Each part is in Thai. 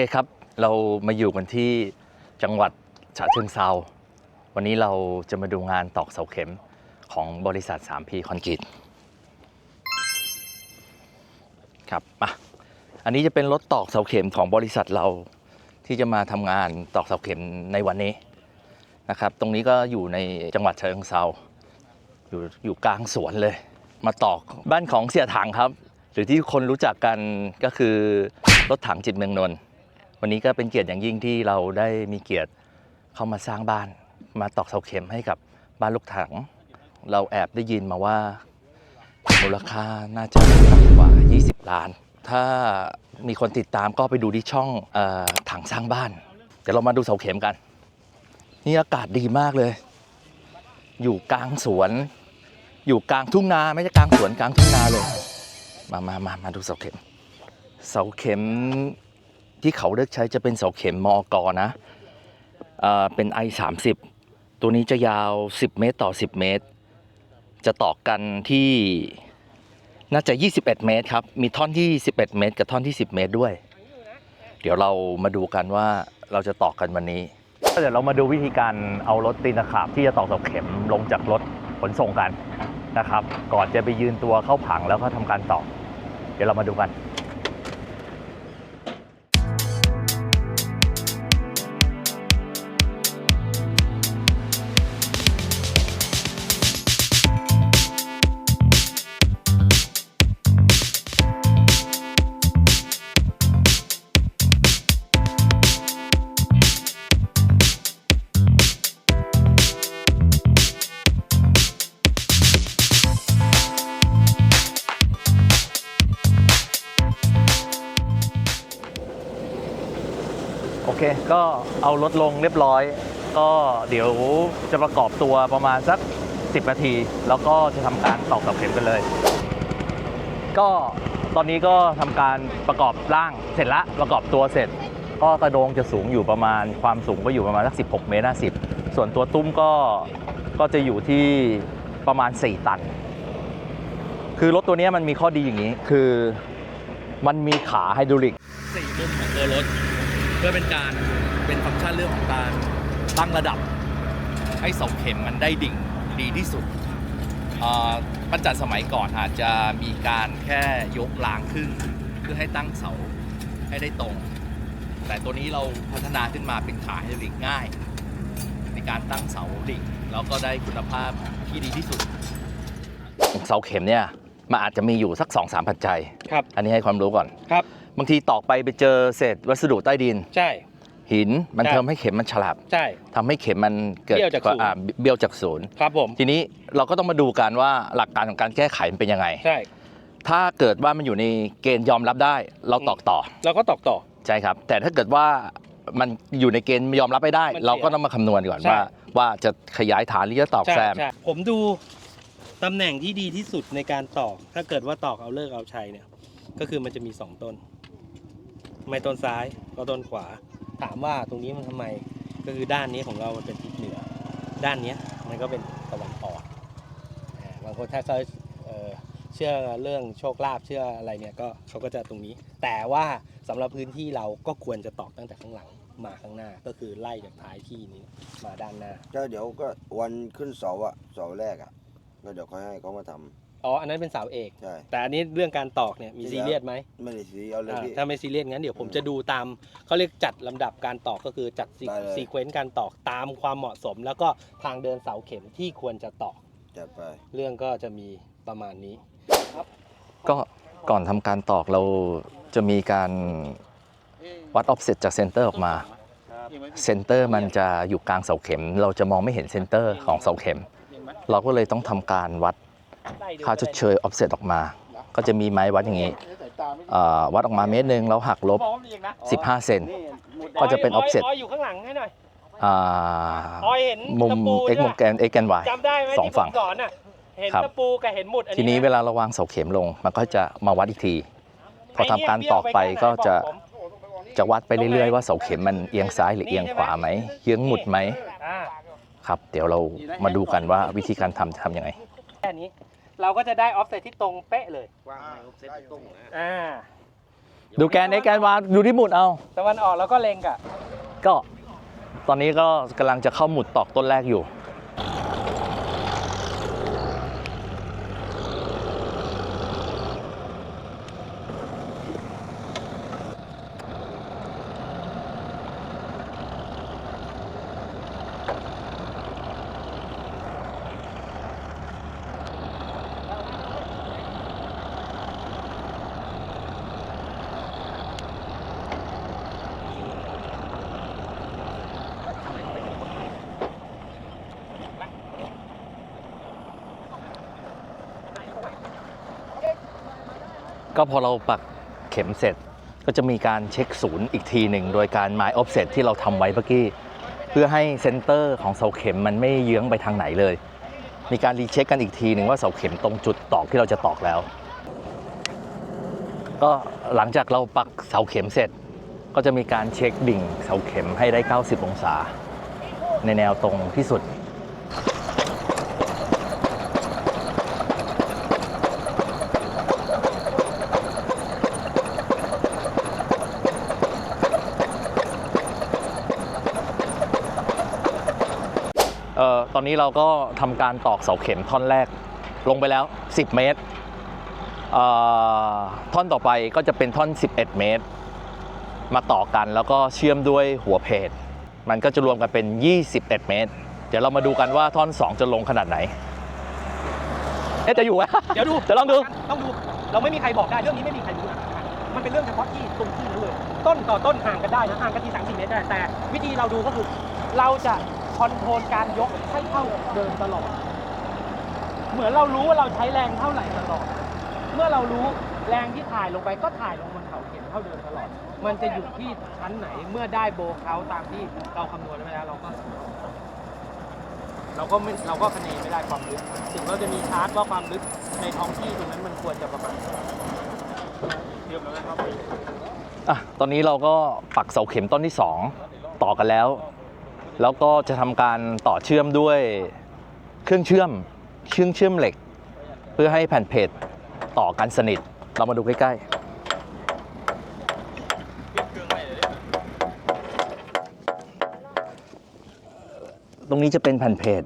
เคครับ เรามาอยู่กันที่จังหวัดฉะเชิงเซา วันนี้เราจะมาดูงานตอกเสาเข็มของบริษัท 3P คอนกรีตครับมาอันนี้จะเป็นรถตอกเสาเข็มของบริษัทเราที่จะมาทำงานตอกเสาเข็มในวันนี้นะครับ ตรงนี้ก็อยู่ในจังหวัดฉะเชิงเซาอยู่อยู่กลางสวนเลย มาตอกบ้านของเสียถังครับ หรือที่คนรู้จักกันก็คือรถถังจิตเมืองนนท์ วันนี้ก็เป็นเกียรติอย่างยิ่งที่เราได้มีเกียรติเข้ามาสร้างบ้าน มาตอกเสาเข็มให้กับบ้านลูกถัง เราแอบได้ยินมาว่ามูลค่าน่าจะต่ำกว่า 20 ล้าน ถ้ามีคนติดตามก็ไปดูที่ช่องอถังสร้างบ้าน เดี๋ยวเรามาดูเสาเข็มกัน นี่อากาศดีมากเลย อยู่กลางสวน อยู่กลางทุ่งนาไม่ใช่กลางสวนกลางทุ่งนาเลย มามามามาดูเสาเข็ม เสาเข็ม ที่เขาเลือกใช้จะเป็นเสาเข็มมอกอนะเอ่อเป็น i 3 0ตัวนี้จะยาว 10 เมตรต่อ 10 เมตร จะต่อกันที่น่าจะ 21 เมตรครับ มีท่อนที่ 11 เมตร กับท่อนที่ 10 เมตรด้วย เดี๋ยวเรามาดูกันว่าเราจะต่อกันวันนี้เดี๋ยวเรามาดูวิธีการเอารถตีนตะขาบที่จะตอกเสาเข็มลงจากรถขนส่งกันนะครับ ก่อนจะไปยืนตัวเข้าผังแล้วก็ทำการตอก เดี๋ยวเรามาดูกัน เค ก็เอารถลงเรียบร้อย ก็เดี๋ยวจะประกอบตัวประมาณสัก 10 นาที แล้วก็จะทำการตอกเสาเข็มกันเลย ก็ตอนนี้ก็ทำการประกอบร่างเสร็จละประกอบตัวเสร็จ ก็กระโดงจะสูงอยู่ประมาณความสูงก็อยู่ประมาณสัก 16 เมตร50 ส่วนตัวตุ้มก็ก็จะอยู่ที่ประมาณ 4 ตัน คือรถตัวนี้มันมีข้อดีอย่างนี้ คือมันมีขาไฮดรอลิกสี่มุมของตัวรถ เพื่อเป็นการเป็นฟังก์ชันเรื่องของการตั้งระดับ ให้เสาเข็มมันได้ดิ่งดีที่สุดเอ่อปั้นจันสมัยก่อนอาจจะมีการแค่ยกรางขึ้น เพื่อให้ตั้งเสาให้ได้ตรง แต่ตัวนี้เราพัฒนาขึ้นมาเป็นขาไฮดรอลิกง่าย ในการตั้งเสาดิ่งแล้วก็ได้คุณภาพที่ดีที่สุด เสาเข็มเนี่ยมันอาจจะมีอยู่สัก2อสามปัจจัย ครับ อันนี้ให้ความรู้ก่อน ครับ บางทีตอกไปไปเจอเศษวัสดุใต้ดิน ใช่ หินมันใช่ ทำให้เข็มมันฉลับใช่ ทำให้เข็มมันเกิดเบี้ยวจากศูนย์ อ่เบี้ยวจากศูนย์ ครับผม ทีนี้เราก็ต้องมาดูกันว่าหลักการของการแก้ไขมันเป็นยังไง ใช่ ถ้าเกิดว่ามันอยู่ในเกณฑ์ยอมรับได้ เราตอกต่อเราก็ตอกต่อ ใช่ครับ แต่ถ้าเกิดว่ามันอยู่ในเกณฑ์ยอมรับไม่ได้ มันเสียเราก็ต้องมาคำนวณก่อนใช่ ว่าว่าจะขยายฐานหรือจะตอกใช่แซม ใช่ผมดูตำแหน่งที่ดีที่สุดในการตอก ถ้าเกิดว่าตอกเอาเลิกเอาชัยเนี่ย ก็คือมันจะมีสองต้น ไม่ต้นซ้ายก็ต้นขวา ถามว่าตรงนี้มันทำไมก็คือด้านนี้ของเรามันเป็นทิศเหนือ ด้านนี้มันก็เป็นตะวันออกบางคนถ้าเขาเชื่อเรื่องโชคลาภเชื่ออะไรเนี่ยก็เขาก็จะตรงนี้ แต่ว่าสำหรับพื้นที่เราก็ควรจะตอกตั้งแต่ข้างหลังมาข้างหน้าก็คือไล่จากท้ายที่นี้มาด้านหน้าก็เดี๋ยวก็วันขึ้นเสาอะเสาแรกอะก็เดี๋ยวค่อยให้เขามาทำ อ๋อ อันนั้นเป็นเสาเอก ใช่ แต่อันนี้เรื่องการตอกเนี่ยมีที่ซีแล้วเรียสไหมไม่ได้ซีเอาเลยอ่าพี่ ถ้าไม่ซีเรียสงั้นเดี๋ยวผมจะดูตามเขาเรียกจัดลำดับการตอกก็คือจัดซีได้เลย ซีเควนต์การตอกตามความเหมาะสม แล้วก็ทางเดินเสาเข็มที่ควรจะตอก จัดไป เรื่องก็จะมีประมาณนี้ ก็ก่อนทำการตอกเราจะมีการวัดออฟเซตจากเซนเตอร์ออกมาเซนเตอร์มันจะอยู่กลางเสาเข็ม เราจะมองไม่เห็นเซนเตอร์ของเสาเข็ม เราก็เลยต้องทำการวัด ค่าชดเชยออฟเซตออกมา ก็จะมีไม้วัดอย่างนี้เอ่อวัดออกมาเมตรหนึ่งแล้วหักลบ 15 เซนก็จะเป็น offset ออยอยู่ข้างหลังให้หน่อยอ่าออยเห็นมุมตะปู x มุมแกน x แกน y จำได้ไหมสองที่ผฝั่มงสอนอะเห็นครับตะปูกับเห็นหมุดอันทีนี้นี้เวลาเราวางเสาเข็มลง มันก็จะมาวัดอีกที พอทำการตอกไปก็จะจะวัดไปเรื่อยๆว่าเสาเข็มมันเอียงซ้ายหรือเอียงขวาไหมเยื้องหมุดไหมอ่าครับ เดี๋ยวเรามาดูกันว่าวิธีการทำจะทำยังไงแค่นี้ เราก็จะได้ออฟเซตที่ตรงเป๊ะเลยอ่า ดูแกน x แกน y ดูที่หมุดเอา ตะวันออกแล้วก็เล็งกะ ก็ ตอนนี้ก็กำลังจะเข้าหมุดตอกต้นแรกอยู่ ก็พอเราปักเข็มเสร็จ ก็จะมีการเช็คศูนย์อีกทีหนึ่ง โดยการไม้ออฟเซตที่เราทำไว้เมื่อกี้ เพื่อให้เซนเตอร์ของเสาเข็มมันไม่เยื้องไปทางไหนเลย มีการรีเช็คกันอีกทีหนึ่งว่าเสาเข็มตรงจุดตอกที่เราจะตอกแล้ว ก็หลังจากเราปักเสาเข็มเสร็จ ก็จะมีการเช็คดิ่งเสาเข็มให้ได้ 90 องศา ในแนวตรงที่สุด ตอนนี้เราก็ทำการตอกเสาเข็มท่อนแรกลงไปแล้ว 10 เมตรเอ่อท่อนต่อไปก็จะเป็นท่อน 11 เมตร มาต่อกันแล้วก็เชื่อมด้วยหัวเพจมันก็จะรวมกันเป็น 21 เมตร เดี๋ยวเรามาดูกันว่าท่อน 2 จะลงขนาดไหนเอ๊ะจะอยู่ไหมเดี๋ยวดูจะลองดูต้องดู เราไม่มีใครบอกได้เรื่องนี้ไม่มีใครรู้นะมันเป็นเรื่องเฉพาะที่ตรงที่นั้นเลย ต้นต่อต้นห่างกันได้นะห่างกันที่สามสี่เมตรได้แต่วิธีเราดูก็คือ เราจะคอนโทรลการยก ให้เท่าเดิมตลอด เหมือนเรารู้ว่าเราใช้แรงเท่าไหร่ตลอด เมื่อเรารู้แรงที่ถ่ายลงไปก็ถ่ายลงบนเขาเข็มเท่าเดิมตลอด มันจะอยู่ที่ชั้นไหนเมื่อได้โบว์เขาตามที่เราคำนวณไว้แล้วเราก็เราก็ไม่เราก็คะเนไม่ได้ความลึก ถึงเราจะมีชาร์ตว่าความลึกในท้องที่ตรงนั้นมันควรจะประมาณเรียบร้อยแล้วครับอะตอนนี้เราก็ปักเสาเข็มต้นที่ 2 ต่อกันแล้ว แล้วก็จะทำการต่อเชื่อมด้วยเครื่องเชื่อมเชื่อมเชื่อมเหล็ก เพื่อให้แผ่นเพจต่อกันสนิท เรามาดูใกล้ๆตรงนี้จะเป็นแผ่นเพจ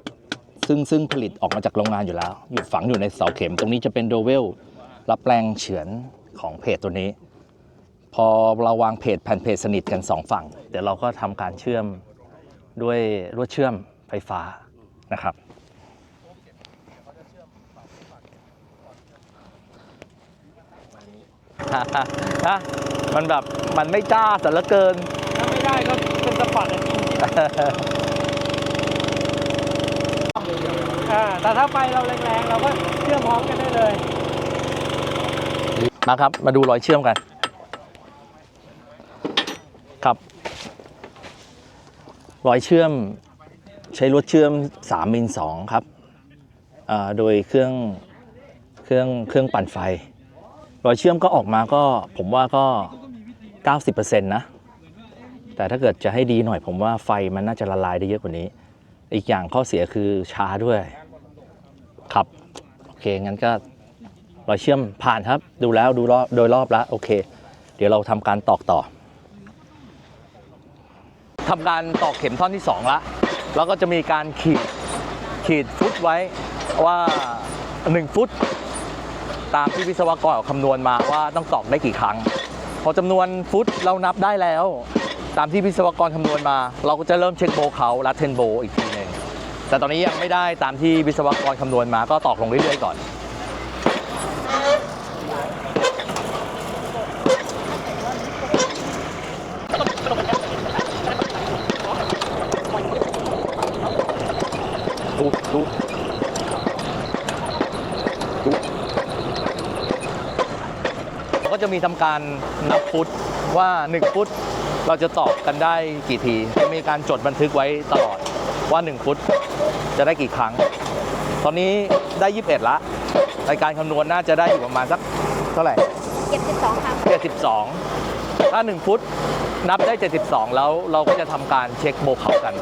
ซึ่งซึ่งผลิตออกมาจากโรงงานอยู่แล้ว อยู่ฝังอยู่ในเสาเข็ม ตรงนี้จะเป็นโดเวลรับแรงเฉือนของเพจตัวนี้ พอเราวางเพจแผ่นเพจสนิทกันสองฝั่ง เดี๋ยวเราก็ทำการเชื่อม ด้วยลวดเชื่อมไฟฟ้านะครับฮะมันแบบมันไม่จ้าแต่ละเกิน ถ้าไม่ได้ก็เป็นสปอร์ตจริงอ่าแต่ถ้าไฟเราแรงๆ เราก็เชื่อมพร้อมกันได้เลยนะครับ มาดูรอยเชื่อมกัน ครับ รอยเชื่อมใช้ลวดเชื่อม 3 มิล 2 ครับ โดยเครื่องเครื่องเครื่องปั่นไฟ รอยเชื่อมก็ออกมาก็ผมว่าก็ 90%นะ แต่ถ้าเกิดจะให้ดีหน่อย ผมว่าไฟมันน่าจะละลายได้เยอะกว่านี้ อีกอย่างข้อเสียคือช้าด้วย ครับ โอเค งั้นก็รอยเชื่อมผ่านครับ ดูแล้วดูรอบโดยรอบแล้ว โอเค เดี๋ยวเราทำการตอกต่อ ทำการตอกเข็มท่อนที่2ละแล้วก็จะมีการขีดขีดฟุตไว้ว่า 1 ฟุต ตามที่วิศวกรคำนวณมาว่าต้องตอกได้กี่ครั้ง พอจำนวนฟุตเรานับได้แล้ว ตามที่วิศวกรคำนวณมา เราก็จะเริ่มเช็คโบว์เขาและเทนโบว์อีกทีหนึ่งแต่ตอนนี้ยังไม่ได้ตามที่วิศวกรคำนวณมาก็ตอกลงเรื่อยๆก่อน ดูดูดูเราก็จะมีทำการนับฟุตว่า 1 ฟุตเราจะตอบกันได้กี่ที จะมีการจดบันทึกไว้ตลอดว่า 1 ฟุตจะได้กี่ครั้ง ตอนนี้ได้ 21 ละในการคำนวณน่าจะได้อยู่ประมาณสักเท่าไหร่72ครั้ง72 ถ้า 1 ฟุตนับได้ 72 แล้วเราก็จะทำการเช็คโบว์เขากัน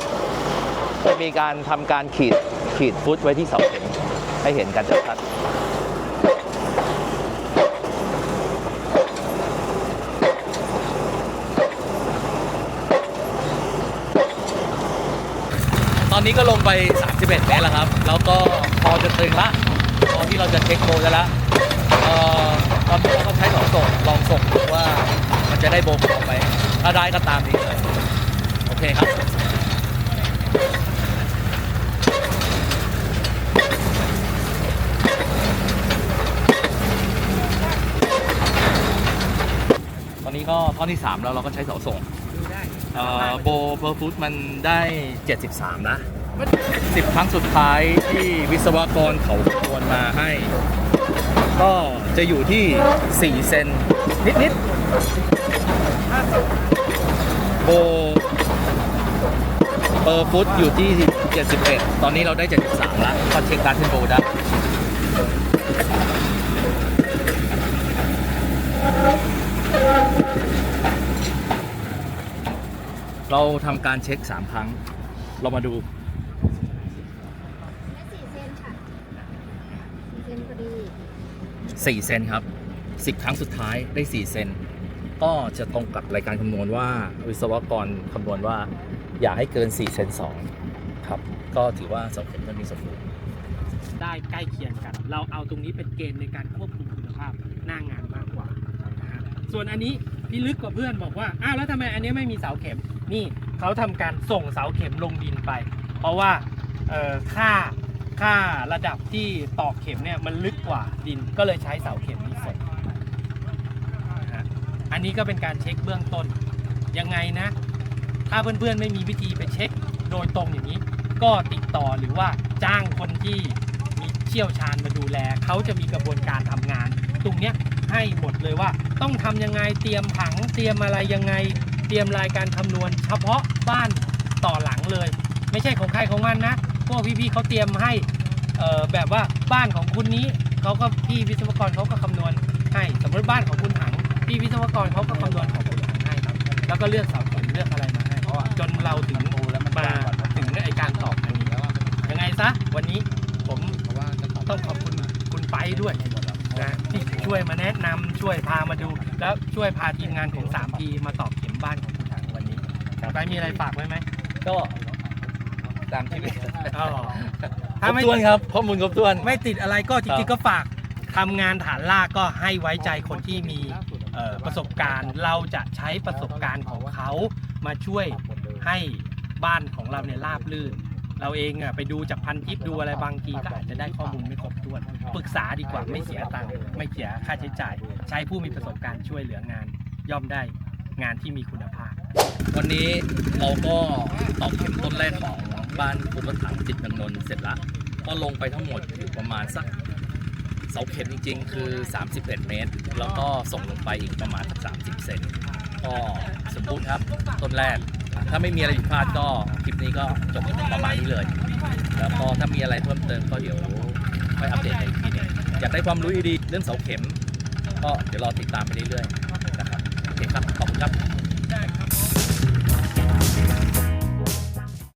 จะมีการทำการขีด ขีดฟุตไว้ที่เสาเข็มให้เห็นกันชัดตอนนี้ก็ลงไป 31 เมตรแล้วครับ แล้วก็พอจะตึงละตอนที่เราจะเช็คโบได้ละเตอนนี้เราต้ใช้สองส่งลองส่งว่ามันจะได้โบกออกไป ถ้าได้ก็ตามนี้เลย โอเคครับ อนนี้ก็ท่อนที่ 3 แล้วเราก็ใช้เสาส่งดูได้เอ่อโบเพอร์ฟุตมันได้ 73 นะ 10 ครั้งสุดท้ายที่วิศวกรเขาคำนวณมาให้ ก็จะอยู่ที่ 4 เซนนิดนิดๆโบเปอร์ฟุตอยู่ที่ 71 ตอนนี้เราได้ 73 แล้วก็เช็คการเทนโบได้ เราทำการเช็ค 3 ครั้ง เรามาดูสี่เซนค่ะสี่เซนพอดี 4เซนครับ 10 ครั้งสุดท้ายได้ 4 เซน ก็จะตรงกับรายการคำนวณว่าวิศวกรคำนวณว่าอย่าให้เกิน 4 เซน2ครับ ก็ถือว่าเสาเข็มต้นนี้สมบูรณ์ได้ใกล้เคียงกัน เราเอาตรงนี้เป็นเกณฑ์ในการควบคุมคุณภาพหน้างานมากกว่านะฮะ ส่วนอันนี้พี่ลึกกว่าเพื่อนบอกว่า อ้าวแล้วทำไมอันนี้ไม่มีเสาเข็ม นี่เขาทำการส่งเสาเข็มลงดินไป เพราะว่าเอ่อค่าค่าระดับที่ตอกเข็มเนี่ยมันลึกกว่าดิน ก็เลยใช้เสาเข็มนี้ส่งนะฮะอันนี้ก็เป็นการเช็คเบื้องต้น ยังไงนะ ถ้าเพื่อนๆไม่มีวิธีไปเช็คโดยตรงอย่างนี้ ก็ติดต่อหรือว่าจ้างคนที่มีเชี่ยวชาญมาดูแล เขาจะมีกระบวนการทำงาน ตรงเนี้ย ให้หมดเลยว่า ต้องทำยังไงเตรียมผังเตรียมอะไรยังไง เตรียมรายการคำนวณ เฉพาะบ้านต่อหลังเลย ไม่ใช่ของใครของมันนะพวกพี่ๆเขาเตรียมให้แบบว่าบ้านของคุณนี้เขาก็พี่วิศวกรเขาก็คำนวณให้สมมติบ้านของคุณถังพี่วิศวกรเขาก็คำนวณของคุณถังให้ครับแล้วก็เลือกเสาเข็มเลือกอะไรมาให้เพราะจนเราถึงมาถึงไอการตอบอันนี้ยังไงซะวันนี้ผมต้องขอบคุณคุณไปด้วย นะที่ช่วยมาแนะนำช่วยพามาดู แล้วช่วยพาทีมงานของ 3P มาตอบเข็มบ้านของคุณถังวันนี้ไปมีอะไรฝากไว้ไหมก็ตามที่อ๋อครถ้าบไม่ ถ้วนครับข้อมูลครบถ้วน ไม่ติดอะไรก็จริงๆก็ฝากทำงานฐานลากก็ให้ไว้ใจคนที่มีเอ่อประสบการณ์ เราจะใช้ประสบการณ์ของเขามาช่วยให้บ้านของเราเนี่ยราบลื่น เราเองอะไปดูจากพันทิปดูอะไรบางทีก็อาจจะได้ข้อมูลไม่ครบถ้วนปรึกษาดีกว่าไม่เสียตังค์ไม่เสียค่าใช้จ่าย ใช้ผู้มีประสบการณ์ช่วยเหลืองาน ย่อมได้งานที่มีคุณภาพ วันนี้เราก็ตอกเข็มต้นแรกของบ้านภูกระถางจิตเมืองนนท์เสร็จละก็ลงไปทั้งหมดอยู่ประมาณสักเสาเข็มจริงๆ คือ 31 เมตร แล้วก็ส่งลงไปอีกประมาณสัก30 เซนก็สมบูรณ์ครับ ต้นแรก ถ้าไม่มีอะไรผิดพลาดก็คลิปนี้ก็จบประมาณนี้เลย แล้วก็ถ้ามีอะไรเพิ่มเติมก็เดี๋ยวค่อยอัปเดตในอีกทีหนึงอยากได้ความรู้ดีๆเรื่องเสาเข็ม ก็เดี๋ยวรอติดตามไปเรื่อยๆนะครับโอเคครับขอบคุณครับ